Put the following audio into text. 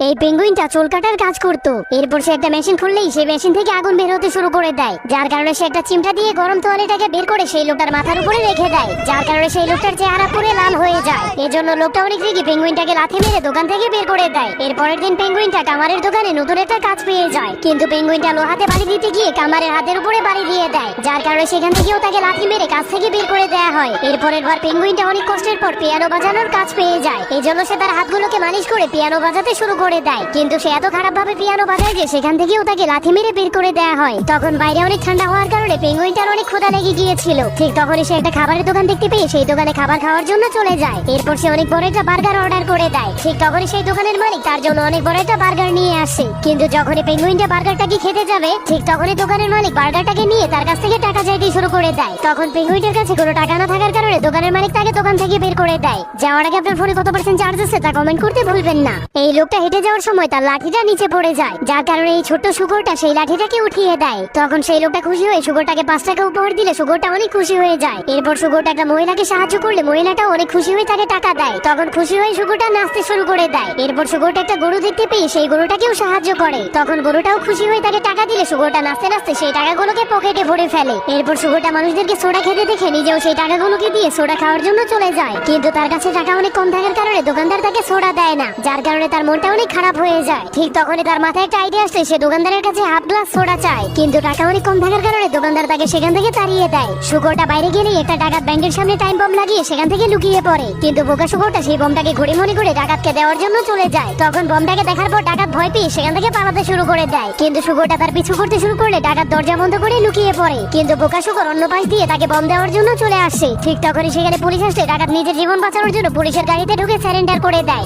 এই পেঙ্গুইনটা চুল কাটার কাজ করতো। এরপর সে একটা মেশিন খুললেই সেই মেশিন থেকে আগুন বের হতে শুরু করে দেয়। যার কারণে সে একটা চিমটা দিয়ে গরম তোয়ালেটাকে বের করে সেই লোকটার মাথার উপরে রেখে দেয়। যার কারণে সেই লোকটার চেহারা পুরে লাল হয়ে যায়। এজন্য লোকটা অনেক রেগে পেঙ্গুইনটাকে লাথি মেরে দোকান থেকে বের করে দেয়। এরপরের দিন পেঙ্গুইনটা কামারের দোকানে নতুন একটা কাজ পেয়ে যায়। কিন্তু পেঙ্গুইনটা লোহাতে বাড়ি দিতে গিয়ে কামারের হাতের উপরে বাড়ি দিয়ে দেয়, যার কারণে সেখান থেকেও তাকে লাথি মেরে কাজ থেকে বের করে দেয়া হয়। এরপরের বার পেঙ্গুইনটা অনেক কষ্টের পর পিয়ানো বাজানোর কাজ পেয়ে যায়। এজন্য সে তার হাতগুলোকে মালিশ করে পিয়ানো বাজাতে শুরু করে দেয়। কিন্তু সে এত খারাপ ভাবে পিয়ানো বাজায় যে সেখান থেকেও তাকে লাথি মেরে বের করে দেয়া হয়। তখন বাইরে অনেক ঠান্ডা হওয়ার কারণে পেঙ্গুইনটার অনেক ক্ষুধা লেগে গিয়েছিল। ঠিক তখনই সে একটা খাবারের দোকান দেখতে পেয়ে সেই দোকানে খাবার খাওয়ার জন্য চলে যায়। এরপর সে অনেক বড় একটা বার্গার অর্ডার করে দেয়। ঠিক তখনই সেই দোকানের মালিক তার জন্য অনেক বড় একটা বার্গার নিয়ে আসে। কিন্তু যখনই পেঙ্গুইনটা বার্গারটাকে খেতে যাবে, ঠিক তখনই দোকানের মালিক বার্গারটাকে নিয়ে তার কাছ থেকে টাকা চাইতে শুরু করে দেয়। তখন পেঙ্গুইনটার কাছে কোনো টাকা না থাকার কারণে দোকানের মালিক তাকে দোকান থেকে বের করে দেয়। যাওয়ার আগে আপনার ফোনে কত পার্সেন্ট চার্জ আছে তা কমেন্ট করতে ভুলবেন না। এই লোকটা হেঁটে যাওয়ার সময় তার লাঠিটা নিচে পড়ে যায়। যার কারণে এই ছোট্ট শুকরটা সেই লাঠিটাকে উঠিয়ে দেয়। তখন সেই লোকটা খুশি হয়ে শুকরটাকে পাঁচ টাকা উপহার দিলে শুকরটা অনেক খুশি হয়ে যায়। এরপর শুকরটা একটা মহিলাকে সাহায্য করলে মহিলাটা অনেক খুশি হয়ে তাকে টাকা দেয়। তখন খুশি হয়ে শুকরটা নাচতে শুরু করে দেয়। এরপর শুকরটা একটা গরু দেখতে পেয়ে সেই গরুটাকেও সাহায্য করে। তখন গরুটাও খুশি হয়ে তাকে টাকা দিলে শুকরটা নাচতে নাচতে সেই টাকাগুলোকে পকেটে ভরে ফেলে। এরপর শুকরটা মানুষদেরকে সোডা খেতে দেখে নিজেও সেই টাকাগুলোকে দিয়ে সোডা খাওয়ার জন্য চলে যায়। কিন্তু তার কাছে টাকা অনেক কম থাকার কারণে দোকানদার তাকে সোডা দেয় না, যার কারণে তার মনটা অনেক খারাপ হয়ে যায়। ঠিক তখনই তার মাথায় একটা আইডিয়া আসলে সে দোকানদারের কাছে হাফ গ্লাস সোডা চায়। কিন্তু টাকা অনেক কম থাকার কারণে দোকানদার তাকে সেখান থেকে তাড়িয়ে দেয়। শুকরটা বাইরে গেলেই একটা ডাকাত ব্যাংকের সামনে টাইম বম লাগিয়ে সেখান থেকে লুকিয়ে পড়ে। কিন্তু বোকা শুকুরটা সেই বোমটাকে ঘুরে মনে করে ডাকাতকে দেওয়ার জন্য চলে যায়। তখন বোমটাকে দেখার পর ডাকাত ভয় পেয়ে সেখান থেকে পালাতে শুরু করে দেয়। কিন্তু শুকুরটা তার পিছু করতে শুরু করলে ডাকাত দরজা বন্ধ করে লুকিয়ে পড়ে। কিন্তু বোকা শুকর অন্য পাশ দিয়ে তাকে বোম দেওয়ার জন্য চলে আসে। ঠিক তখনই সেখানে পুলিশ আসলে ডাকাত নিজের জীবন বাঁচানোর জন্য পুলিশের গাড়িতে ঢুকে স্যারেন্ডার করে দেয়।